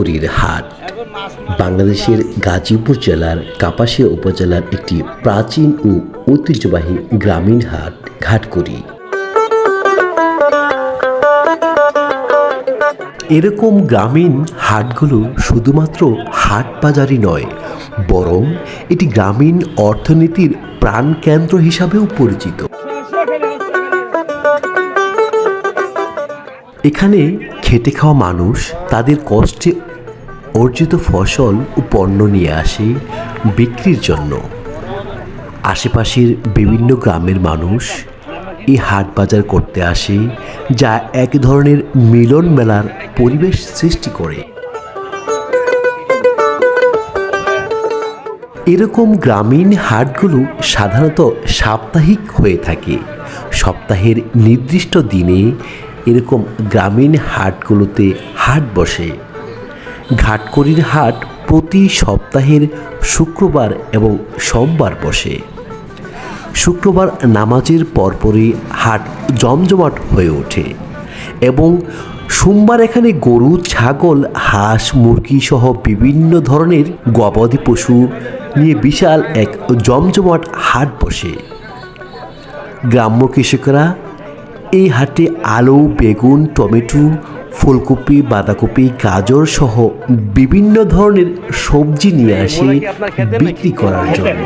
ঘাটকুড়ির হাট। বাংলাদেশের গাজীপুর জেলার কাপাসিয়া উপজেলার একটি প্রাচীন ও ঐতিহ্যবাহী গ্রামীণ হাট, ঘাটকুড়ি। এরকম গ্রামীণ হাটগুলো শুধুমাত্র হাট বাজারই নয়, বরং এটি গ্রামীণ অর্থনীতির প্রাণকেন্দ্র হিসাবেও পরিচিত। এখানে খেটে খাওয়া মানুষ তাদের কষ্টে অর্জিত ফসল ও পণ্য নিয়ে আসে বিক্রির জন্য। আশেপাশের বিভিন্ন গ্রামের মানুষ এই হাট বাজার করতে আসে, যা এক ধরনের মিলন মেলার পরিবেশ সৃষ্টি করে। এরকম গ্রামীণ হাটগুলো সাধারণত সাপ্তাহিক হয়ে থাকে। সপ্তাহের নির্দিষ্ট দিনে এরকম গ্রামীণ হাটগুলোতে হাট বসে। ঘাটকড়ির হাট প্রতি সপ্তাহের শুক্রবার এবং সোমবার বসে। শুক্রবার নামাজের পরপরই হাট জমজমাট হয়ে ওঠে এবং সোমবার এখানে গরু, ছাগল, হাঁস, মুরগি সহ বিভিন্ন ধরনের গবাদি পশু নিয়ে বিশাল এক জমজমাট হাট বসে। গ্রাম্য কৃষকরা এই হাটে আলু, বেগুন, টমেটো ফুলকপি বাঁধাকপি গাজর সহ বিভিন্ন ধরনের সবজি নিয়ে আসে বিক্রি করার জন্য।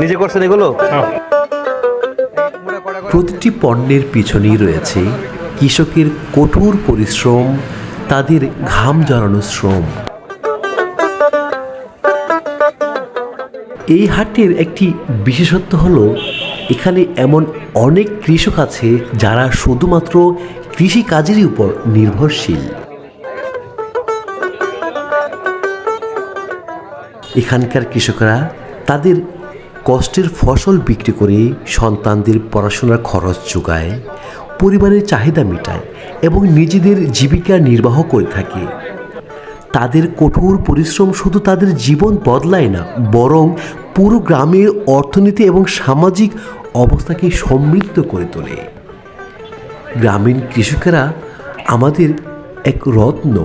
নিজে করছেন এগুলো? প্রতিটি পণ্যের পিছনেই রয়েছে কৃষকের কঠোর পরিশ্রম তাদের ঘাম জড়ানো শ্রম। এই হাটের একটি বিশেষত্ব হলো এখানে এমন অনেক কৃষক আছে যারা শুধুমাত্র কৃষি কাজেরই উপর নির্ভরশীল। এখানকার কৃষকরা তাদের কষ্টের ফসল বিক্রি করে সন্তানদের পড়াশোনার খরচ যোগায়, পরিবারের চাহিদা মেটায় এবং নিজেদের জীবিকা নির্বাহ করে থাকে। তাদের কঠোর পরিশ্রম শুধু তাদের জীবন বদলায় না, বরং পুরো গ্রামের অর্থনীতি এবং সামাজিক অবস্থাকে সমৃদ্ধ করে তোলে। গ্রামীণ কৃষকেরা আমাদের এক রত্ন।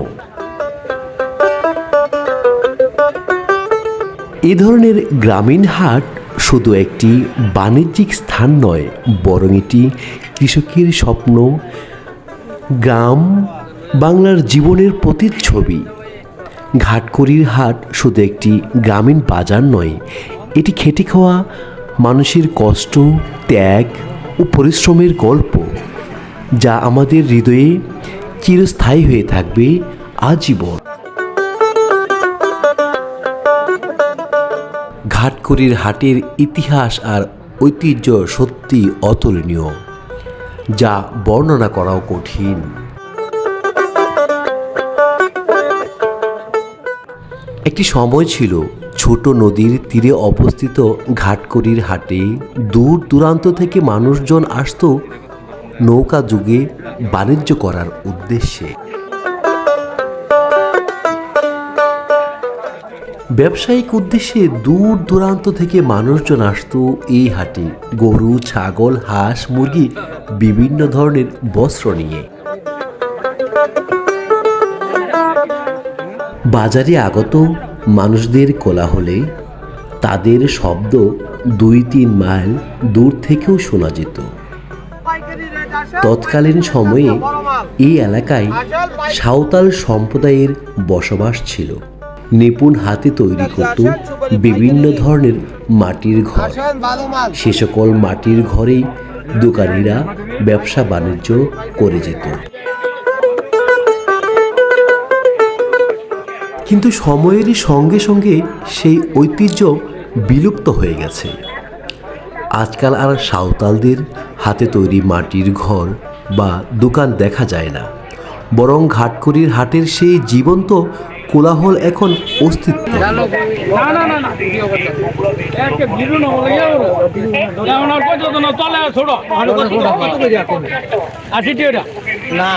এ ধরনের গ্রামীণ হাট শুধু একটি বাণিজ্যিক স্থান নয়, বরং এটি কৃষকের স্বপ্ন। গ্রাম বাংলার জীবনের প্রতিচ্ছবি। ঘাটকড়ির হাট শুধু একটি গ্রামীণ বাজার নয়, এটি খেটে খাওয়া মানুষের কষ্ট, ত্যাগ ও পরিশ্রমের গল্প। যা আমাদের হৃদয়ে চিরস্থায়ী হয়ে থাকবে আজীবন। ঘাটকড়ির হাটের ইতিহাস আর ঐতিহ্য সত্যি অতুলনীয়, যা বর্ণনা করাও কঠিন। একটি সময় ছিল ছোট নদীর তীরে অবস্থিত ঘাটকড়ির হাটে দূর দূরান্ত থেকে মানুষজন আসতো নৌকা যুগে বাণিজ্য করার উদ্দেশ্যে। ব্যবসায়িক উদ্দেশ্যে দূর দূরান্ত থেকে মানুষজন আসতো এই হাটে। গরু, ছাগল, হাঁস, মুরগি, বিভিন্ন ধরনের বস্ত্র নিয়ে। বাজারে আগত মানুষদের কোলাহলে তাদের শব্দ দুই তিন মাইল দূর থেকেও শোনা যেত। তৎকালীন সময়ে এই এলাকায় সাঁওতাল সম্প্রদায়ের বসবাস ছিল। নিপুণ হাতে তৈরি করত বিভিন্ন ধরনের মাটির ঘর। সে সকল মাটির ঘরেই দোকানিরা ব্যবসা বাণিজ্য করে যেত। কিন্তু সময়েরই সঙ্গে সঙ্গে সেই ঐতিহ্য বিলুপ্ত হয়ে গেছে। আজকাল আর সাঁওতালদের হাতে তৈরি মাটির ঘর বা দোকান দেখা যায় না। বরং ঘাটকুড়ির হাটের সেই জীবন্ত কোলাহল এখন অস্তিত্ব। না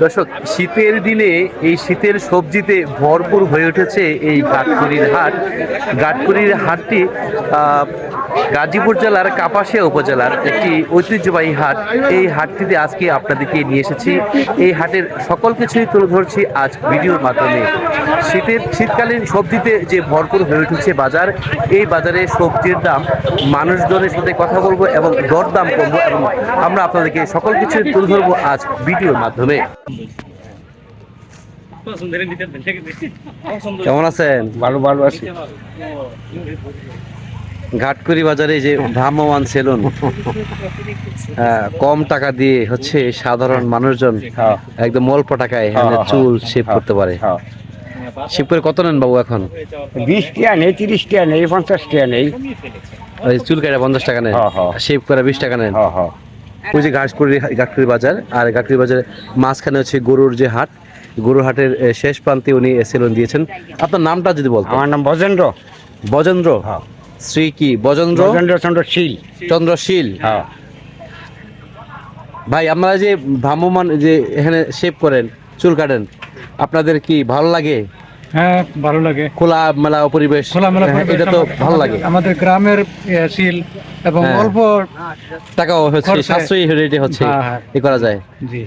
দর্শক শীতের দিনে এই শীতের সবজিতে ভরপুর হয়ে উঠেছে এই গাটকুড়ির হাট। গাটকুড়ির হাটটি গাজীপুর জেলার কাপাসিয়া উপজেলার একটি ঐতিহ্যবাহী হাট। এই হাটটিতে আজকে আপনাদেরকে নিয়ে এসেছি। এই হাটের সকল কিছুই তুলে ধরছি আজ ভিডিওর মাধ্যমে। শীতের শীতকালীন সবজিতে যে ভরপুর হয়ে উঠেছে বাজার এই বাজারে সবজির দাম মানুষজনের সাথে কথা বলব এবং দরদাম করব এবং আমরা আপনাদেরকে সকল কিছু তুলে ধরবো আজ ভিডিওর মাধ্যমে। কেমন আছেন? ভালো ভালো আছি। ঘাটকুড়ি বাজারে যে ভ্রাম্যমান সেলুন হ্যাঁ, কম টাকা দিয়ে হচ্ছে সাধারণ মানুষজন হ্যাঁ। একদম অল্প টাকায় হ্যাঁ, চুল শেভ করতে পারে। হ্যাঁ। শেভ করে কত নেন বাবু এখন? বিশ টিয়া নেই তিরিশ টিয়া নেই পঞ্চাশ টিয়া নেই। চুল কাটা পঞ্চাশ টাকা নেন? হ্যাঁ, হ্যাঁ। শেভ করে বিশ টাকা নেন? হ্যাঁ হ্যাঁ। ওই যে ঘাটকুড়ি ঘাটকুড়ি বাজার আর ঘাটকুড়ি বাজারে মাঝখানে হচ্ছে গরুর যে হাট গরুর হাটের শেষ প্রান্তে উনি সেলুন দিয়েছেন। আপনার নামটা যদি বলতেন। আমার নাম বজেন্দ্র। বজেন্দ্র? হ্যাঁ। শ্রী কি? বজেন্দ্র? বজেন্দ্র চন্দ্র শীল। চন্দ্রশীল হ্যাঁ। ভাই আপনারা যে ভ্রাম্যমান যে এখানে শেভ করেন চুল কাটেন আপনাদের কি ভালো লাগে? হ্যাঁ ভালো লাগে। খোলা মেলা পরিবেশ খোলামেলা হ্যাঁ, এটা তো ভালো লাগে। আমাদের গ্রামের শিল এবং হ্যাঁ। অল্প টাকাও হচ্ছে সাশ্রয়ী রেটে হচ্ছে হ্যাঁ। এ করা যায়। জি।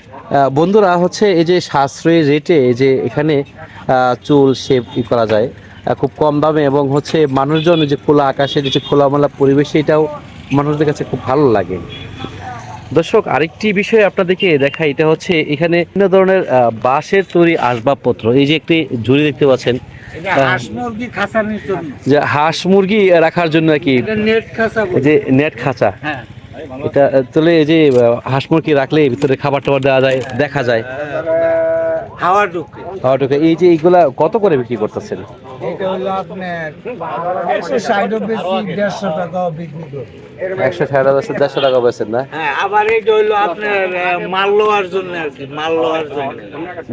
বন্ধুরা হচ্ছে এই যে সাশ্রয়ী রেটে এই যে এখানে আহ, চুল শেভ ই করা যায় খুব কম দামে এবং হচ্ছে মানুষজন যে খোলা আকাশের যে খোলামেলা পরিবেশ এটাও মানুষদের কাছে খুব ভালো লাগে। দর্শক আরেকটি বিষয় আপনাদেরকে দেখাই এটা হচ্ছে এখানে বিভিন্ন ধরনের বাঁশের তৈরি আসবাবপত্র। এই যে একটি ঝুড়ি দেখতে পাচ্ছেন হাঁস মুরগি যে হাঁস মুরগি রাখার জন্য আর কি। নেট খাঁচা যে নেট খাঁচা। হ্যাঁ। এটা তুলে এই যে হাঁস মুরগি রাখলে ভিতরে খাবার টাবার দেওয়া যায় দেখা যায়। হাওয়া ঢুকে। খাওয়াটাকে এই যে এইগুলা কত করে বিক্রি করতেছেন? এটা হলো আপনার একশো ষাট বেশি দেড়শো টাকা বিক্রি করে। একশো ষাট হাজার দেড়শো টাকা বেছেন না? হ্যাঁ আবার এটা হলো আপনার মাল লোয়ার জন্য আর কি মাল লোয়ার জন্য।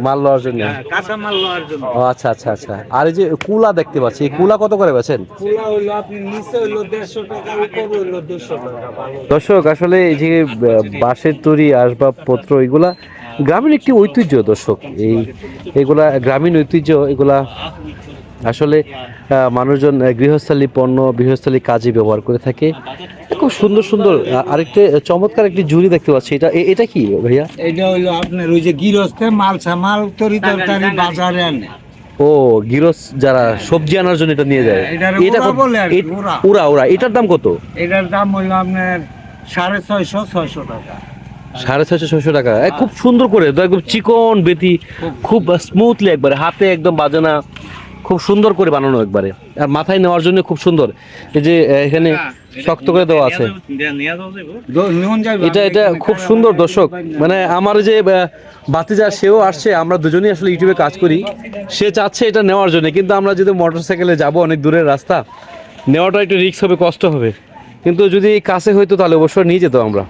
মাল লওয়ার জন্য? হ্যাঁ, কাঁচা মাল লোয়ার জন্য। ও আচ্ছা আচ্ছা আচ্ছা। আর এই যে কুলা দেখতে পাচ্ছি এই কুলা কত করে বেছেন পুরা হইল আপনি নিচে হইল দেড়শো টাকা উপর হইল দুশো টাকা দর্শক আসলে এই যে বাঁশের তৈরি আসবাবপত্র এগুলা গ্রামীণ একটি ঐতিহ্য দর্শক। এই এগুলা গ্রামীণ ঐতিহ্য এগুলা আসলে মানুষজন গৃহস্থালী পণ্য গৃহস্থালী কাজে ব্যবহার করে থাকে। খুব সুন্দর সুন্দর আরেকটা চমৎকার একটি ঝুড়ি দেখতে পাচ্ছি। এটা এটা কি ভাইয়া? এটা হইল আপনার ওই যে গৃহস্থে মাল সামাল তরি তরকারি বাজারে আনে। ও গিরস যারা সবজি আনার জন্য এটা নিয়ে যায়। এটা উড়া বলে উড়া। উড়া। এটার দাম কত? এটার দাম হইল আপনার সাড়ে ছয়শো ছয়শো টাকা। সাড়ে ছয়শো ছয়শো টাকা। খুব সুন্দর করে একদম চিকন বেতি খুব স্মুথলি একবারে হাতে একদম বাজে না খুব সুন্দর করে বানানো একবারে। আর মাথায় নেওয়ার জন্য খুব সুন্দর। এই যে এখানে শক্ত করে দেওয়া আছে। এটা এটা খুব সুন্দর দর্শক। মানে আমার যে বাতিজা সেও আসছে আমরা দুজনেই আসলে ইউটিউবে কাজ করি। সে চাচ্ছে এটা নেওয়ার জন্য কিন্তু আমরা যদি মোটর সাইকেলে যাব অনেক দূরের রাস্তা নেওয়াটা একটু রিস্ক হবে কষ্ট হবে। কিন্তু যদি কাছে হইতো তাহলে অবশ্যই নিয়ে যেতাম আমরা।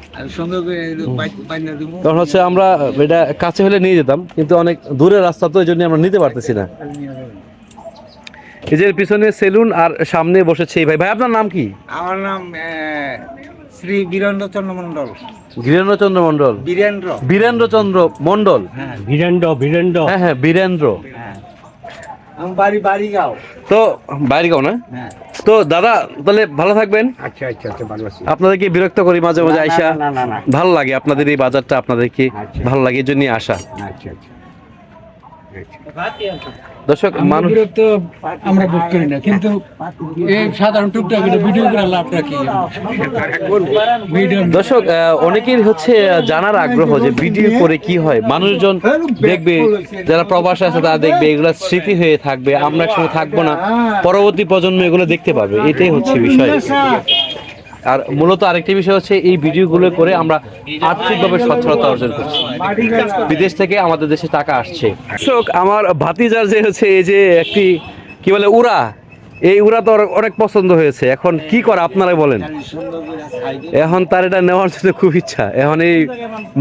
কারণ হচ্ছে আমরা এটা কাছে হলে নিয়ে যেতাম কিন্তু অনেক দূরের রাস্তা তো এই জন্য আমরা নিতে পারতেছি না। এই যে পিছনে সেলুন আর সামনে বসেছে এই ভাই। ভাই আপনার নাম কি? আমার নাম শ্রী বীরেন্দ্রচন্দ্র মন্ডল বীরেন্দ্রচন্দ্র মন্ডল বীরেন্দ্র। বীরেন্দ্রচন্দ্র মন্ডল হ্যাঁ। বীরেন্দ্র বীরেন্দ্র। হ্যাঁ হ্যাঁ বীরেন্দ্র। হ্যাঁ। আমার বাড়ি বাড়িগাঁও। তো বাইরে গাও না? হ্যাঁ। তো দাদা তাহলে ভালো থাকবেন। আচ্ছা আচ্ছা আচ্ছা ভালো আছি। আপনাদেরকে বিরক্ত করি মাঝে মাঝে আইসা। না, না, না। ভালো লাগে আপনাদের এই বাজারটা আপনাদেরকে আচ্ছা। ভালো লাগে এই জন্যই আসা। আচ্ছা আচ্ছা। দর্শক মানুষ বিরক্ত আমরা বুক করি না কিন্তু এই সাধারণ টুকটাক ভিডিও করে লাভটা কি দর্শক অনেকের হচ্ছে জানার আগ্রহ যে ভিডিও করে কি হয়। মানুষজন দেখবে যারা প্রবাসে আছে তারা দেখবে এগুলো স্মৃতি হয়ে থাকবে আমরা একসময় থাকব না। পরবর্তী প্রজন্ম এগুলো দেখতে পাবে এটাই হচ্ছে বিষয়। আর মূলত আরেকটি বিষয় হচ্ছে এই ভিডিওগুলো করে আমরা আর্থিকভাবে সচ্ছলতা অর্জন করছি। বিদেশ থেকে আমাদের দেশে টাকা আসছে। আমার ভাতিজার যে হচ্ছে এই যে একটি, কি বলে, উড়া, এই উড়া তো অনেক পছন্দ হয়েছে। এখন কি করে, আপনারাই বলেন। এখন তার এটা নেওয়ার জন্য খুব ইচ্ছা। এখন এই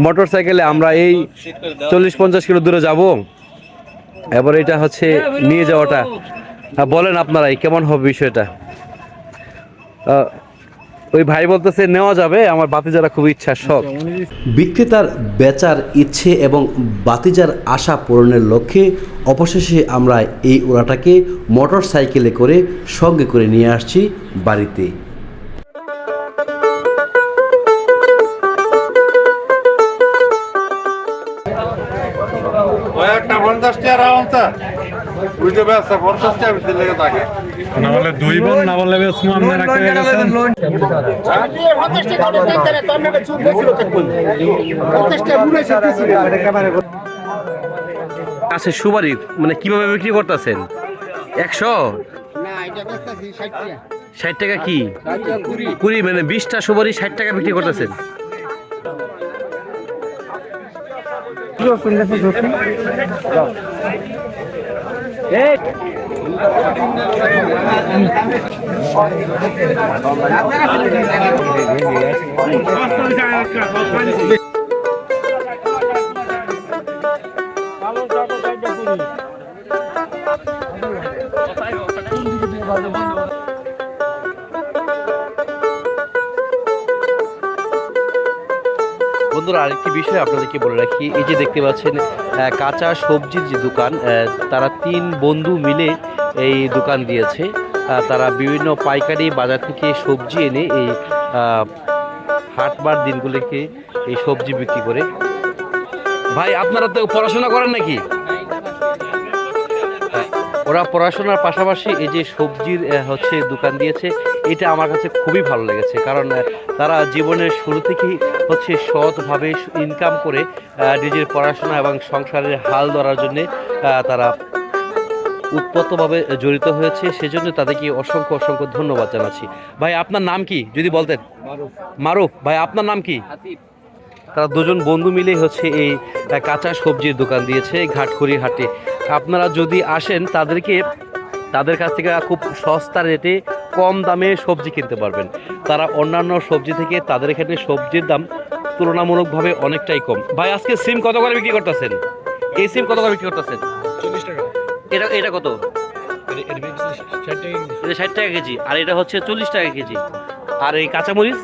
মোটর সাইকেলে আমরা এই চল্লিশ পঞ্চাশ কিলো দূরে যাব। এবার এটা হচ্ছে নিয়ে যাওয়াটা। বলেন আপনারাই, কেমন হবে বিষয়টা? ওই ভাই বলতেছে নেওয়া যাবে। আমার বাতি যারা খুব ইচ্ছা শখ। বিক্রেতার বেচার ইচ্ছে এবং বাতিজার আশা পূরণের লক্ষ্যে অবশেষে আমরা এই ওড়াটাকে মোটর সাইকেলে করে সঙ্গে করে নিয়ে আসছি বাড়িতে। একটা পঞ্চাশ টাকা রাউন্ডটা বুঝতে পঞ্চাশ টাকা বেশি লেগে থাকে। না বলে দুই বোন না বলে বেসমু আপনারা কে গেছেন? আছে সুপারি মানে কীভাবে বিক্রি করতেছেন? একশো? ষাট টাকা। কি? কুড়ি। মানে বিশটা সুপারি ষাট টাকা বিক্রি করতেছেন। বন্ধুরা বিষয় আপনাদেরকে বলে রাখি, এই যে দেখতে পাচ্ছেন কাঁচা সবজির যে দোকান তারা তিন বন্ধু মিলে এই দোকান দিয়েছে। তারা বিভিন্ন পাইকারি বাজার থেকে সবজি এনে এই হাটবার দিনগুলিকে এই সবজি বিক্রি করে। ভাই, আপনারা তো পড়াশোনা করেন নাকি? ওরা পড়াশোনার পাশাপাশি এই যে সবজির হচ্ছে দোকান দিয়েছে এটা আমার কাছে খুবই ভালো লেগেছে। কারণ তারা জীবনের শুরু থেকেই হচ্ছে সৎভাবে ইনকাম করে নিজের পড়াশোনা এবং সংসারের হাল ধরার জন্যে তারা উৎপত্তভাবে জড়িত হয়েছে। সেজন্য তাদেরকে অসংখ্য অসংখ্য ধন্যবাদ জানাচ্ছি। ভাই আপনার নাম কি? যদি বলতেন। মারুফ। ভাই আপনার নাম কি? তারা দুজন বন্ধু মিলে হচ্ছে এই কাঁচা সবজির দোকান দিয়েছে ঘাটখড়ি হাটে। আপনারা যদি আসেন তাদেরকে তাদের কাছ থেকে খুব সস্তা রেটে কম দামে সবজি কিনতে পারবেন। তারা অন্যান্য সবজি থেকে তাদের এখানে সবজির দাম তুলনামূলকভাবে অনেকটাই কম। ভাই আজকে সিম কত করে বিক্রি করতেছেন? এই সিম কত করে বিক্রি করতেছেন? এটা এটা কত? এটা ষাট টাকা কেজি। আর এটা হচ্ছে চল্লিশ টাকা কেজি। আর এই কাঁচামরিচ?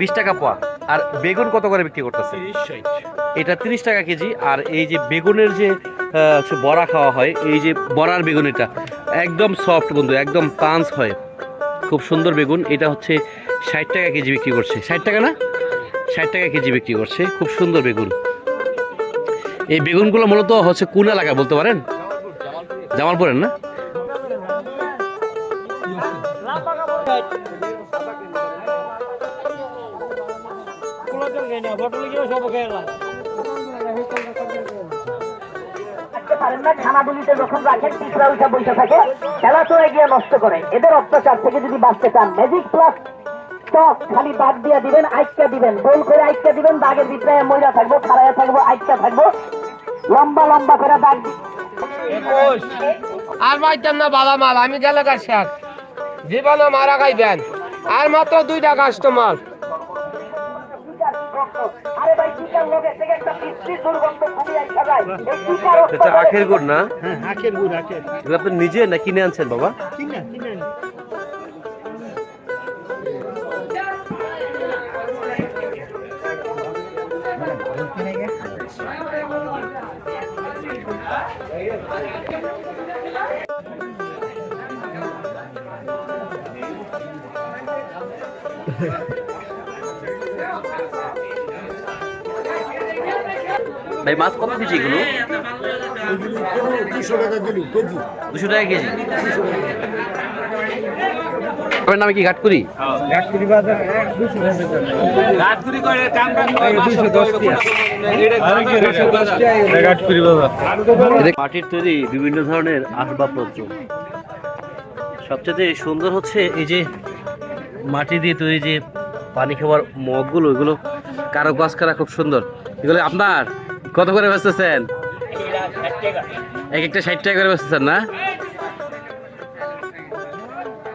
বিশ টাকা পোয়া। আর বেগুন কত করে বিক্রি করতেছে? এটা তিরিশ টাকা কেজি, আর এই যে বেগুনের যে বড়া খাওয়া হয়, এই যে বড়ার বেগুন এটা, একদম সফট বন্ধু, একদম পাঞ্চ হয়। খুব সুন্দর বেগুন, এটা হচ্ছে ষাট টাকা কেজি বিক্রি করছে। ষাট টাকা না? ষাট টাকা কেজি বিক্রি করছে, খুব সুন্দর বেগুন। এই বেগুনগুলো মূলত হচ্ছে কোন এলাকায় বলতে পারেন? জামালপুরের না? খানাগুলিতে যখন রাখেন পিছরা উঠা বসে থাকে খেলা চলে গিয়ে নষ্ট করে। এদের অত্যাচার থেকে যদি বাঁচতে চান ম্যাজিক প্লাস টক খালি বাদ দিয়ে দিবেন আইকা দিবেন। গোল করে আইকা দিবেন দাগের ভিতরে ময়লা থাকব খাড়াইয়া থাকব আইকা থাকব। লম্বা লম্বা করে দাগ আর পাইতাম না বাবা মাল আমি গেলে শেষ? জীবনে মারা খাইবেন। আর মাত্র দুইটা কাস্টমার এটা আখের গুড় না? হ্যাঁ আখের গুড় আখের। এগুলো আপনি নিজে না কিনে আনছেন বাবা? ভাই মাছ কত কেজি এগুলো? দুশো টাকা কেজি আপনার নামে কি ঘাটকুরি মাটির তৈরি বিভিন্ন ধরনের আসবাবপত্র। সবচেয়ে সুন্দর হচ্ছে এই যে মাটি দিয়ে তৈরি যে পানি খাবার মগগুলো এগুলো কারও গাছ করা খুব সুন্দর। এগুলো আপনার? কত করে বেচতেছেন? এক একটা ষাট টাকা করে বেচতেছেন না?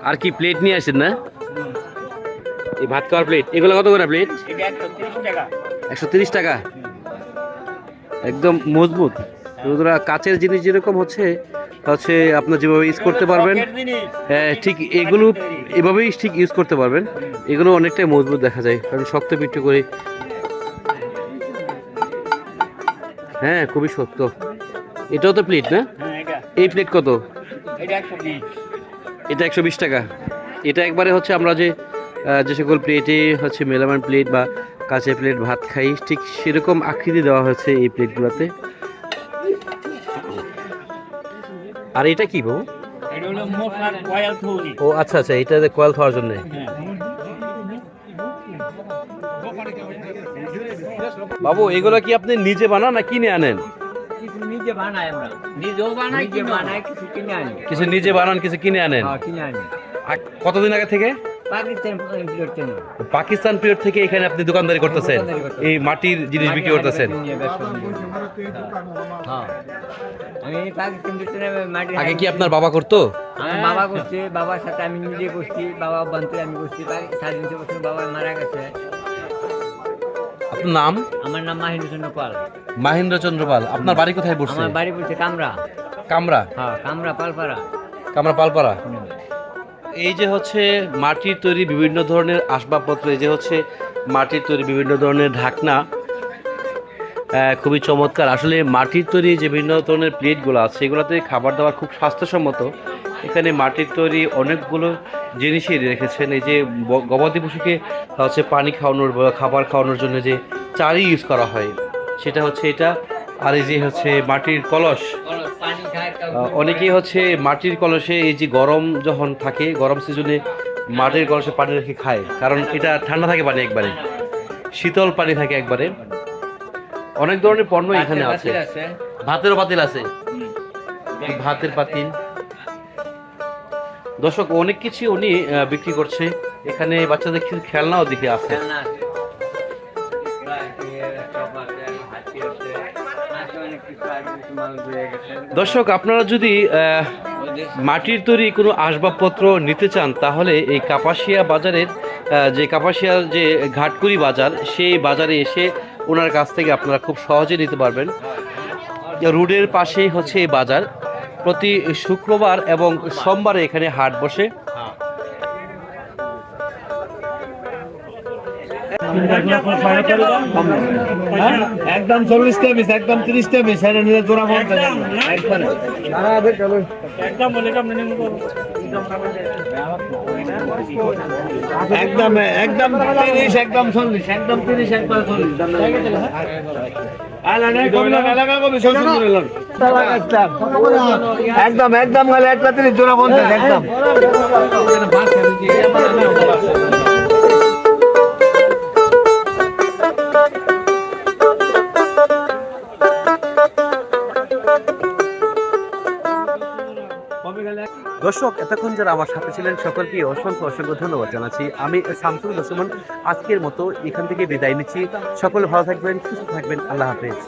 আর কি প্লেট নিয়ে আসেন না? এই ভাত খাওয়ার প্লেট এগুলো কত করে প্লেট একশো তিরিশ টাকা। একদম মজবুত। বন্ধুরা, কাচের জিনিস যেরকম হচ্ছে হচ্ছে আপনার যেভাবে ইউজ করতে পারবেন হ্যাঁ ঠিক এগুলো এভাবেই ঠিক ইউজ করতে পারবেন। এগুলো অনেকটাই মজবুত দেখা যায়, কারণ শক্ত পিঠে করে হ্যাঁ খুবই শক্ত। এটাও তো প্লেট না? এই প্লেট কত? এটা একশো বিশ। টাকা। এটা একবারে হচ্ছে আমরা যে যে সকল প্লেটে হচ্ছে মেলামান প্লেট বা কাঁচের প্লেট ভাত খাই ঠিক সেরকম আকৃতি দেওয়া হয়েছে এই প্লেটগুলোতে আর এটা কি বাবু ও আচ্ছা আচ্ছা এটা কয়েল খাওয়ার জন্য। বাবু এগুলো কি আপনি নিজে বানান না কিনে আনেন? নিজে বানাই আমরা। নিজেও বানাই কি বানাই। কিছু কিনে আনি। কিছু নিজে বানান কিছু কিনে আনেন? হ্যাঁ, কিনে আনি। কতদিন আগে থেকে? পাকিস্তান পিরিয়ড থেকে। এখানে আপনি দোকানদারি করতেছেন? এই মাটির জিনিস বিক্রি করতেছেন? হ্যাঁ। আগে কি আপনার বাবা করতো? বাবা করছে বাবার সাথে আমি নিজে করছি বাবা বানতে আমি করছি। পাকি- স্বাধীন বছর বাবা মারা গেছে। আপনার নাম? আমার নাম মাহিন্দর চন্দ্র পাল। মাহেন্দ্র চন্দ্র পাল। আপনার বাড়ি কোথায় পড়ছে? আমার বাড়ি পড়ছে কামরা। কামরা? হ্যাঁ কামরা পালপাড়া। কামরা পালপাড়া। এই যে হচ্ছে মাটির তৈরি বিভিন্ন ধরনের আসবাবপত্র এই যে হচ্ছে মাটির তৈরি বিভিন্ন ধরনের ঢাকনা খুবই চমৎকার। আসলে মাটির তৈরি যে বিভিন্ন ধরনের প্লেটগুলো আছে সেগুলোতে খাবার দাবার খুব স্বাস্থ্যসম্মত। এখানে মাটির তৈরি অনেকগুলো জিনিসই রেখেছেন এই যে গবাদি পশুকে হচ্ছে পানি খাওয়ানোর বা খাবার খাওয়ানোর জন্য যে চারি ইউজ করা হয় সেটা হচ্ছে এটা আর এই যে হচ্ছে মাটির কলস। অনেকেই হচ্ছে মাটির কলসে এই যে গরম যখন থাকে গরম সিজনে মাটির কলসে পানি রেখে খায় কারণ এটা ঠান্ডা থাকে পানি একবারে শীতল পানি থাকে একবারে। অনেক ধরনের পণ্য এখানে আছে। আছে। ভাতেরও পাতিল আছে। ভাতের পাতিল। দর্শক অনেক কিছু উনি বিক্রি করছে। এখানে বাচ্চাদের কিছু খেলনাও দিকে আছে। দর্শক আপনারা যদি আহ, মাটির তৈরি কোনো আসবাবপত্র নিতে চান তাহলে এই কাপাসিয়া বাজারের যে কাপাসিয়া যে ঘাটকুড়ি বাজার সেই বাজারে এসে ওনার কাছ থেকে আপনারা খুব সহজে নিতে পারবেন। রোডের পাশেই হচ্ছে এই বাজার। প্রতি শুক্রবার এবং সোমবারে এখানে হাট বসে একদম চল্লিশ টাকা একদম তিরিশ টাকা সেটা নিয়ে জোড়া একদম একদম তিরিশ একদম চল্লিশ একদম তিরিশ একদম চল্লিশ। একদম একদম একটা তিরিশ জোড়া পঞ্চাশ একদম। দর্শক, এতক্ষণ যারা আমার সাথে ছিলেন সকলকে অসংখ্য অসংখ্য ধন্যবাদ জানাচ্ছি। আমি শামসুল রসমান আজকের মতো এখান থেকে বিদায় নিচ্ছি। সকল ভালো থাকবেন, সুস্থ থাকবেন। আল্লাহ হাফেজ।